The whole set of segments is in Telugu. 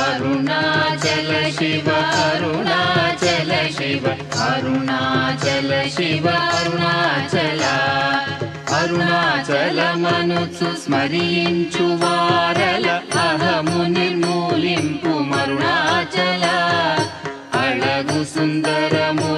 అరుణాచల శివ అరుణాచల శివ అరుణాచల శివ అరుణాచల. అరుణాచల అరుణాచలమనుచు స్మరించు వారల అహము నిర్మూలింపు అరుణాచల అడగు సుందరము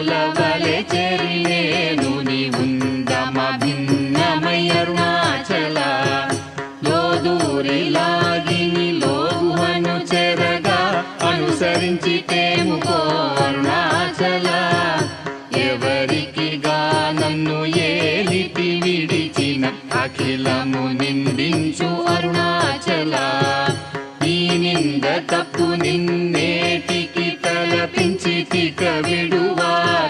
అఖిలము నిందించు అరుణాచల. ఈ నింద తప్పు నిన్నేటికి తలపించి తిక విడువారెవరుణాచల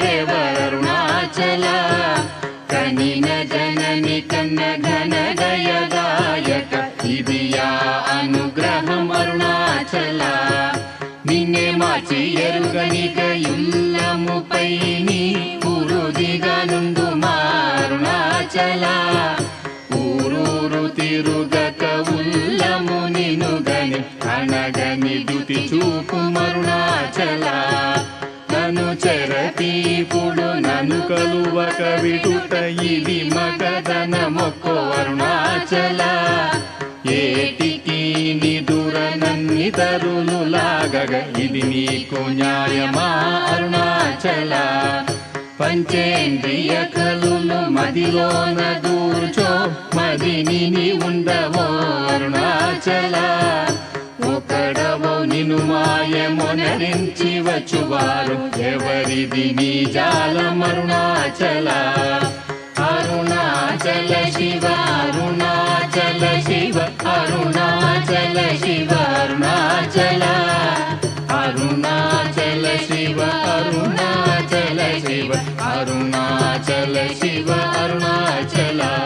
కనిన జనని కన్న ఘన దయదాయక ఇది యా అనుగ్రహం అరుణాచల. నిన్నే మార్చి ఎరుగనిక ఇల్లముపై నీ పురుదిగా నుండు మారుణాచల ఊరూరు ఉల్లము నిను గని అనగని దుతి చూపు మరుణాచల. నను చెరతీపుడు నన్ను కలువక విడుట ఇది మగదన మొక్కో అరుణాచల ఏటికి నిదుర నన్ని తరులు లాగగ ఇది నీకు న్యాయమా అరుణాచల. పంచేంద్రియ కలును మదిలోన దూర్చో మదిని నీ ఉండవో అరుణాచల. ఒకడవో నిను మాయమునరించి వచ్చువారు ఎవరిది నీ జాలమరుణాచల అరుణాచల. శివ అరుణాచల శివ అరుణాచల శివ అరుణాచల అరుణాచల. अरुणाचल शिव अरुणाचला।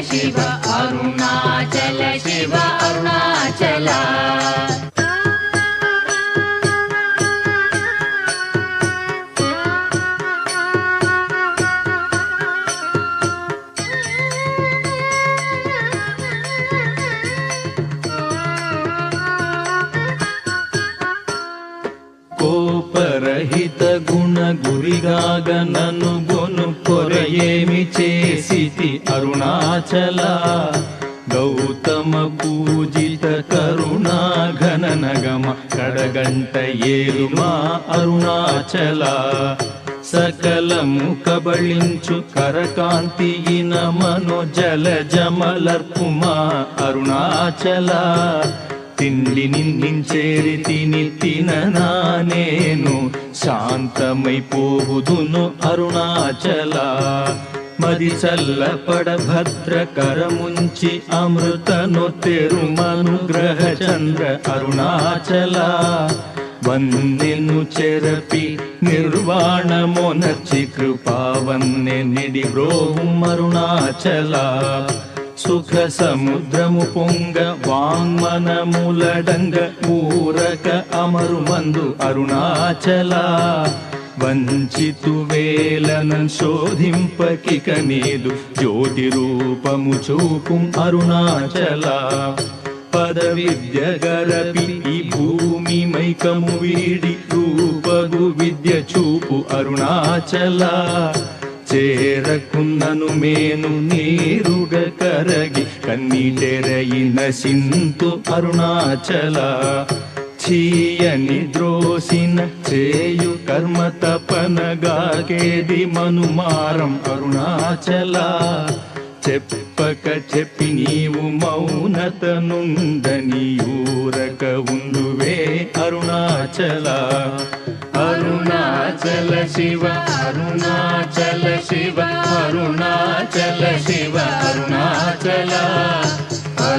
అరుణాచల శివ అరుణాచల శివ అరుణాచల కోపరహిత గుణ గురిగాగ నన్ను గొను కొరయేమి చేసితి అరుణాచల గౌతమ పూజిత కరుణా ఘన నగమ కడగంట ఏలుమా అరుణాచల సకలము కబళించు కరకాంతియిన నమను జల జమలర్పుమా అరుణాచల తిండి నిందించేరి తిని తిననా నేను శాంతమైపోదును అరుణాచల మది చల్లపడ భద్ర కరముంచి అమృతను తెరుమనుగ్రహ చంద్ర అరుణాచల. వందెను చెరపి నిర్వాణమొనర్చి కృపావన్నె నిడి బ్రోహం సుఖ సముద్రము పొంగ వాంగ్మనములడంగ ఊరక అమరు మందు అరుణాచల. వంచితు వేలన శోధింపకిక నీదు జ్యోతి రూపము చూపుం అరుణాచల. పద విద్య గరపి ఈ భూమి మైకము వీడి రూపగు విద్య చూపు అరుణాచల. చేరకున్నను మేను నీరుగ కరగి కన్నీటెరయిన సింతు అరుణాచల. చీయని ద్రోసిన చేయు కర్మ తపనగాకేది మనుమారం అరుణాచల. చెప్పక చెప్పి నీవు మౌనత నుందని ఊరక ఉండువే అరుణాచల. అరుణాచల శివ అరుణాచల శివ అరుణాచల శివ అరుణాచల.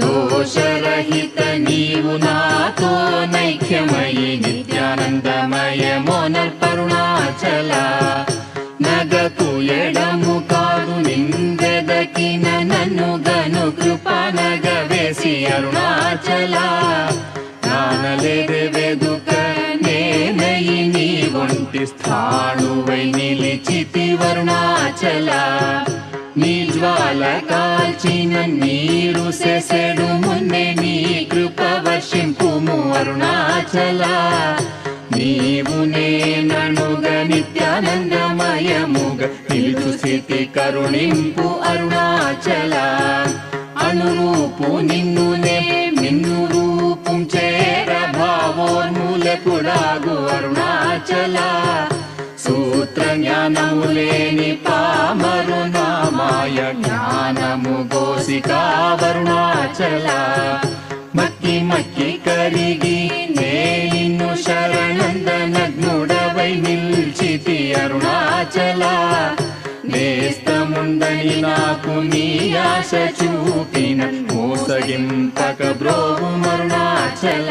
దోషరహిత నీవు నాతో నైక్యమయి నిత్యానందమయమో నర్పరుణాచల నగకు ఎడము కాదు నిందెదకిన నన్ను గను కృపనగ వేసి అరుణాచల. నానలేదే నేనయి నీ ఒంటి స్థాణువై నిలిచితి వరుణాచల. నీ జ్వాల కాల్చిన నీరు సెసెడు మున్నే నీ కృప వర్షింపుము అరుణాచల. నీవు నేననుగ నిత్యానందమయముగ నిలుచు స్థితి కరుణింపు అరుణాచల. అనురూపు నిన్నునే నిన్ను రూపం చేర భావోన్ములకుడాగు అరుణాచల. సూత్ర జ్ఞానము లేని పా నామాయ జ్ఞానము గోసికా వరుణాచల మక్కి మక్కి కరిగి నేను నిన్ను శరణందనగ్నుడవై నిల్చితి అరుణాచల నేస్తముందని నాకు నీ ఆశ చూపిన మోసగింపక బ్రోగు మరుణాచల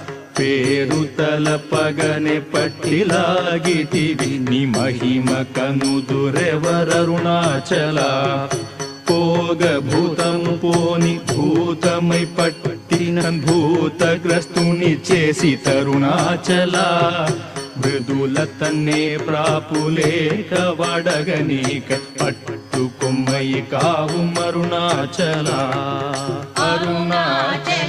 పేరు తలపగనే పట్టిలాగితివి నీ మహిమ కనుదురెవరరుణాచల భూతము పోని భూతమై పట్టిన భూతగ్రస్తుని చేసి తరుణాచల. మృదుల తన్నే ప్రాపులేక వడగనీక పట్టు కొమ్మయి కావు మరుణాచల. అరుణాచల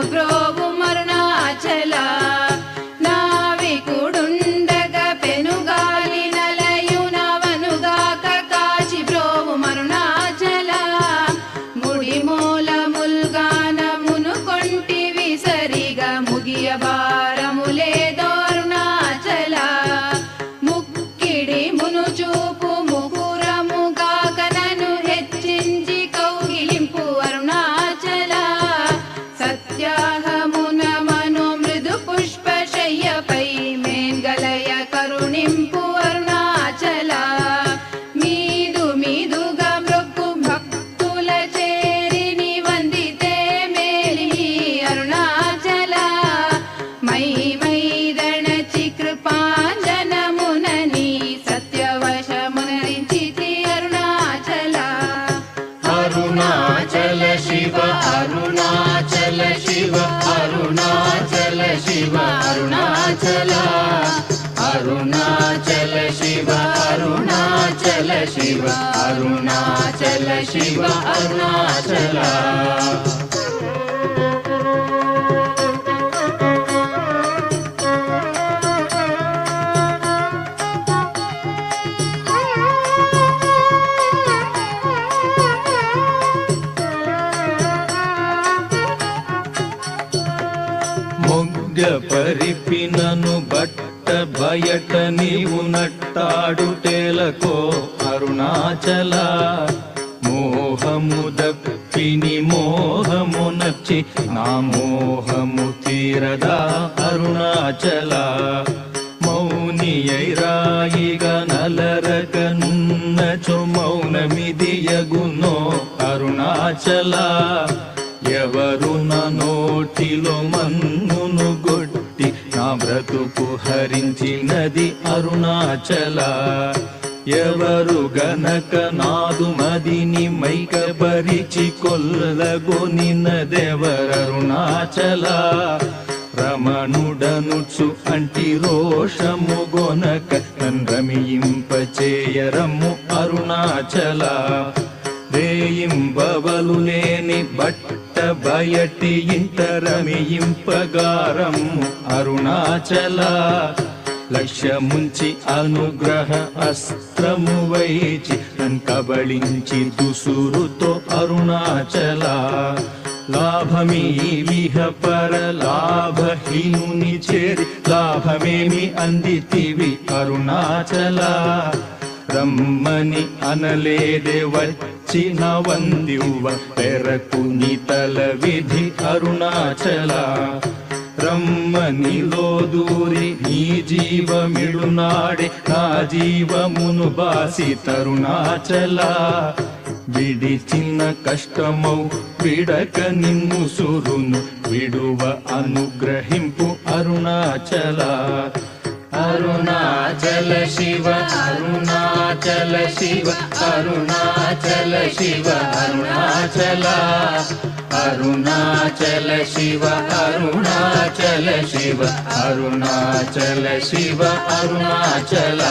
logro ఉన్నచో మౌనమిదియగునో అరుణాచల. ఎవరు నా నోటిలో మన్నును గొట్టి నా బ్రతుకు హరించినది అరుణాచల. ఎవరు గనక నాదు మదిని మైకబరిచి కొల్లగొనినదెవరరుణాచల రమణుడనుచు అంటి రోషము గొనక రమియింపచేయరము అరుణాచల. రేయింబవలు లేని బట్ట బయటి ఇంటరమియింపగారము అరుణాచల. లక్ష్యముంచి అనుగ్రహ అస్త్రము వైచి నన్ కబళించి దుసురుతో అరుణాచల. లాభమీ విహ పర లాభహీనుని చేరి లాభమేమి అందితివి అరుణాచల రమ్మని అనలేదే వచ్చిన వందివ్వ పెరకు తల విధి అరుణాచల రమ్మని లోదూరి నీ జీవమిడునాడే నా జీవమును బాసి తరుణాచల విడిచిన కష్టమౌ విడక నిన్ను సురును విడువ అనుగ్రహింపు అరుణాచల. అరుణాచల శివ అరుణాచల శివ అరుణాచల శివ అరుణాచల. అరుణాచల శివ అరుణాచల శివ అరుణాచల శివ అరుణాచల.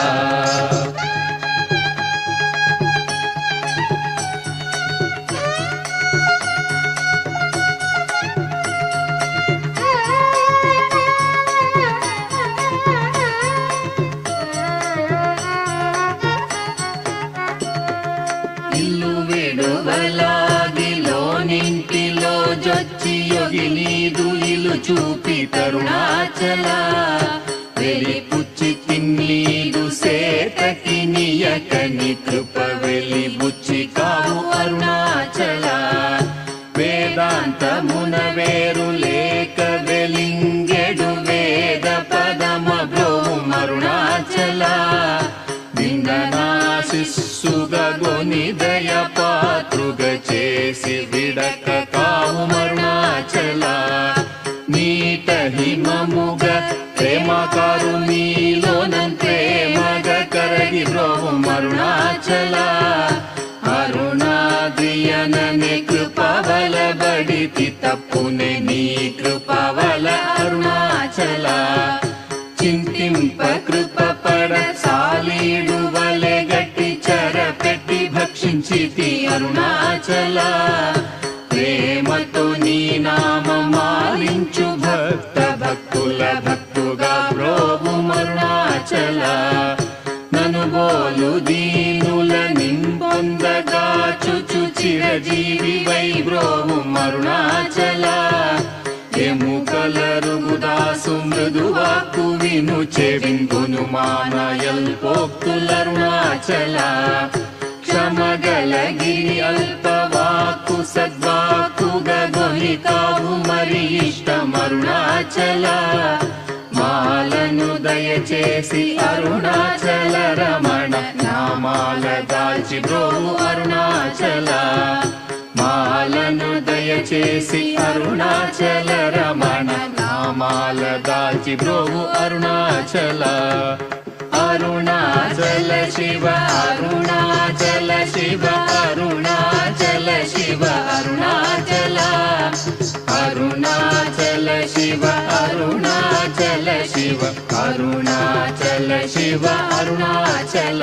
ఇల్లు విడువలాగిలో నింటిలో జొచ్చి యొగి నీదు ఇల్లు చూపి తరుణాచల వెలి పుచ్చి తిన్నీదు సేతకి నియకని కృప వెలి బడితి తప్పునే నీ కృపవల అరుణాచల. చింతింప కృప పడ సాలీడు వలె గట్టి చర పెట్టి భక్షించితి అరుణాచల. ప్రేమతో నీ నామ మాలించి భక్త భక్తుల భక్తుగా ప్రోభు అరుణాచల నను బోలు దీనుల నింపొందగా చుచు చిరజీవి వై ఎముకలరుగుదాసు మృదువాకు విను చెవింపును మానయల్ పోక్తులరుణాచల క్షమగలగిరి అల్పవాకు సద్వాకుగొని కావు మరి ఇష్టమరుణాచల. మాలను దయచేసి అరుణాచల రమణ నామాల దాల్చి బ్రోవు అరుణాచల. మాలను దయచేసి అరుణాచల రమణ నామాల దాచి బ్రోవు అరుణాచల. అరుణాచల శివ అరుణాచల శివ అరుణాచల శివ అరుణాచల. అరుణాచల శివ అరుణాచల శివ అరుణాచల శివ అరుణాచల.